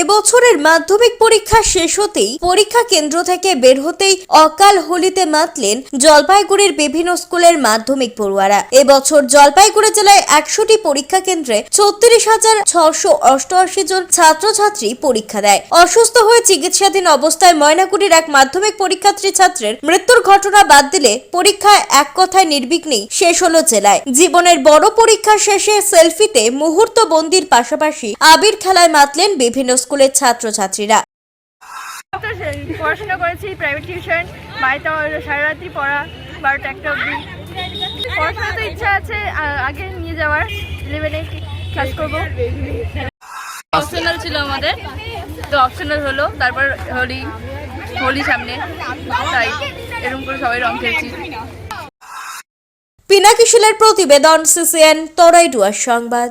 এবছরের মাধ্যমিক পরীক্ষা শেষ হতেই পরীক্ষা কেন্দ্র থেকে বের হতেই অকাল হোলিতে মাতলেন জলপাইগুড়ির বিভিন্ন স্কুলের মাধ্যমিক পড়ুয়ারা। এবছর জলপাইগুড়ি জেলায় একশোটি পরীক্ষা কেন্দ্রে ছত্রিশ হাজার ছশো অষ্টআশি জন ছাত্রছাত্রী পরীক্ষা দেয়। অসুস্থ হয়ে চিকিৎসাধীন অবস্থায় ময়নাগুড়ির এক মাধ্যমিক পরীক্ষার্থী ছাত্রের মৃত্যুর ঘটনা বাদ দিলে পরীক্ষায় এক কথায় নির্বিঘ্নেই শেষ হলো জেলায়। জীবনের বড় পরীক্ষা শেষে সেলফিতে মুহূর্ত বন্দির পাশাপাশি আবির খেলায় মাতলেন বিভিন্ন স্কুলের ছাত্রছাত্রীরা। পড়াশোনা করেছি প্রাইভেট টিউশন বাড়িতে আমার সারা রাত্রি পড়া বারোটা একটা অবধি। পড়াশোনা তো ইচ্ছা আছে আগে নিয়ে যাওয়ার ইলেভেনে ক্লাস করব। অপশনাল ছিল আমাদের তো অপশনাল হলো তারপর হোলি হোলি সামনে তাই এরকম করে সবাই রং খেলছি। পিনাকি শিলের প্রতিবেদন সিসিএন তরাইডুয়ার সংবাদ।